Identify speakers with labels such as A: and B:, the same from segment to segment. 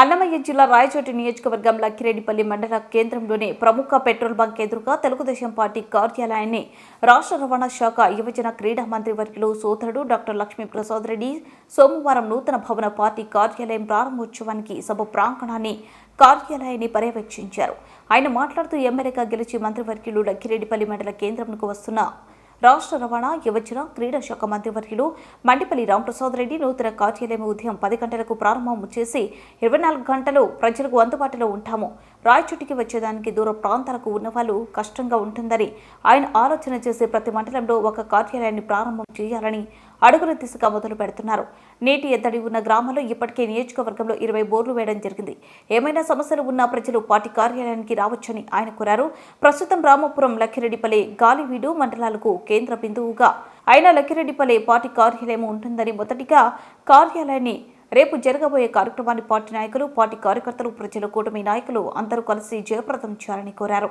A: అన్నమయ్య జిల్లా రాయచోటి నియోజకవర్గం లక్కిరెడ్డిపల్లి మండల కేంద్రంలోని ప్రముఖ పెట్రోల్ బంక్ ఎదురుగా తెలుగుదేశం పార్టీ కార్యాలయాన్ని రాష్ట్ర రవాణా శాఖ యువజన క్రీడా మంత్రి వర్యులు సోదరుడు డాక్టర్ లక్ష్మీ ప్రసాద్ రెడ్డి సోమవారం నూతన భవన పార్టీ కార్యాలయం ప్రారంభోత్సవానికి సభ ప్రాంగణాన్ని కార్యాలయాన్ని పర్యవేక్షించారు. ఆయన మాట్లాడుతూ ఎమ్మెల్యేగా గెలిచి మంత్రివర్యులు లక్కిరెడ్డిపల్లి మండల కేంద్రంకు వస్తున్న రాష్ట్ర రవాణా యువజన క్రీడా శాఖ మంత్రివర్యులు మండిపల్లి రాంప్రసాద్ రెడ్డి నూతన కార్యాలయం ఉదయం పది గంటలకు ప్రారంభం చేసి ఇరవై నాలుగు గంటలు ప్రజలకు అందుబాటులో ఉంటాము. రాయచుటికి వచ్చేదానికి దూర ప్రాంతాలకు ఉన్నవాళ్ళు కష్టంగా ఉంటుందని ఆయన ఆలోచన చేసి ప్రతి మండలంలో ఒక కార్యాలయాన్ని ప్రారంభం చేయాలని అడుగుల దిశగా మొదలు పెడుతున్నారు. నీటి ఎద్దడి ఉన్న గ్రామాల్లో ఇప్పటికే నియోజకవర్గంలో ఇరవై బోర్లు వేయడం జరిగింది. ఏమైనా సమస్యలు ఉన్నా ప్రజలు పార్టీ కార్యాలయానికి రావచ్చని ఆయన కోరారు. ప్రస్తుతం రామపురం లక్కిరెడ్డిపల్లి గాలివీడు మండలాలకు కేంద్ర బిందువుగా. అయినా లక్కిరెడ్డిపల్లి పార్టీ కార్యాలయం ఉంటుందని మొదటిగా కార్యాలయాన్ని రేపు జరగబోయే కార్యక్రమాన్ని పార్టీ నాయకులు పార్టీ కార్యకర్తలు ప్రజల కూటమి నాయకులు అందరూ కలిసి జయప్రదం చేయాలని కోరారు.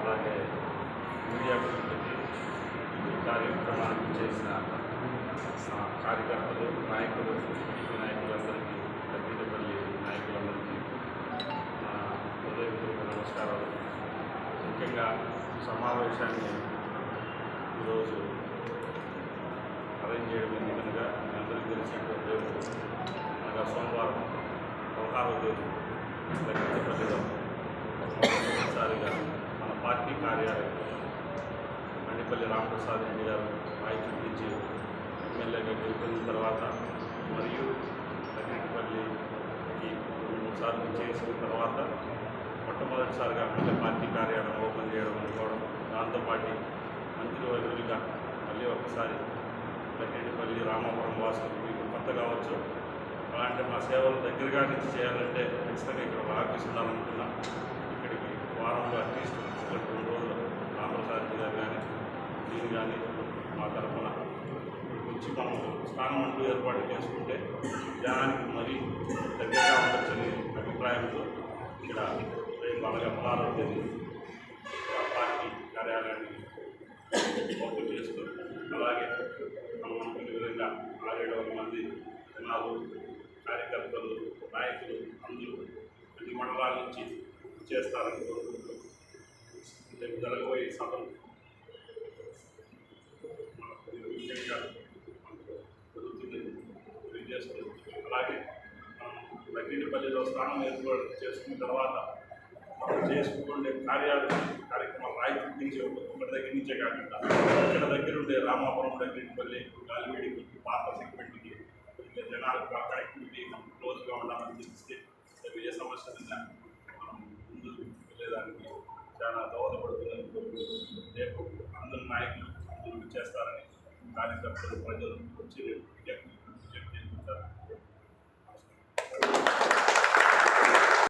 B: అలాగే మీడియా మిత్రులకి ఈ కార్యక్రమాన్ని చేసిన ఆ, కార్యకర్తలు నాయకులు ఈ నాయకులందరికీ పెద్దపల్లి నాయకులందరికీ నా హృదయపూర్వక నమస్కారాలు ముఖ్యంగా సమావేశాన్ని ఈరోజు అరేంజ్ చేయడం ఎందుకనగా మీ అందరికీ తెలిసినటువంటి రేపు అనగా సోమవారం పదహారవ తేదీ పెద్దపల్లిలో మొదటిసారిగా మన పార్టీ కార్యాలయం మండిపల్లి రామప్రసాద్ రెడ్డి గారు ఆయన చూపించి ఎమ్మెల్యేగా గెలుపొందిన తర్వాత మరియు దగ్గరపల్లికి మూడు సార్లు చేసిన తర్వాత మొట్టమొదటిసారిగా మళ్ళీ పార్టీ కార్యాలయం ఓపెన్ చేయడం అనుకోవడం దాంతోపాటు మంత్రివర్యులుగా మళ్ళీ ఒకసారి దగ్గరపల్లి రామాపురం వాసులు మీకు కొత్త కావచ్చు. అలాంటి మా సేవలు దగ్గరగా నుంచి చేయాలంటే ఖచ్చితంగా ఇక్కడ ఆఫీస్ ఉండాలనుకున్నా ఇక్కడికి వారంలో అట్లీస్ట్ రెండు రోజులు రామప్రసాద్ గారు కానీ నేను కానీ మా తరఫున ఇచ్చి మనం స్థానం అంటూ ఏర్పాటు చేసుకుంటే జనానికి మరీ దగ్గరగా ఉండొచ్చని అభిప్రాయంతో ఇక్కడ రేపు అలాగే పదహారవ తేదీ పార్టీ కార్యాలయాన్ని ఓపెన్ చేస్తూ అలాగే మనం అనుకునే విధంగా ఆరేడు వందల మంది జనాలు కార్యకర్తలు నాయకులు అందరూ అన్ని మండలాల నుంచి చేస్తారని కోరుకుంటూ రేపు జరగబోయే సభలు అలాగే మనం లగ్గిడిపల్లిలో ఏర్పాటు చేసుకున్న తర్వాత మనం చేసుకుంటే కార్యాలు కార్యక్రమాలు రాయచూరు నుంచి ఒకటి దగ్గర నుంచే కాకుండా ఇక్కడ దగ్గర ఉండే రామాపురం దగ్గరపల్లి గాలివీడికి పాత సెగ్మెంట్కి జనాలకు కనెక్టివిటీ మనం క్లోజ్గా ఉండాలని తెలిస్తే విజయ ఏ సమస్య మనం ముందు వెళ్ళేదానికి చాలా దోహదపడుతుందని రేపు అందరు నాయకులు అందరూ చేస్తారని కార్యకర్తలు ప్రజలు వచ్చి రేపు విజ్ఞప్తి విజ్ఞప్తి చేసుకుంటారు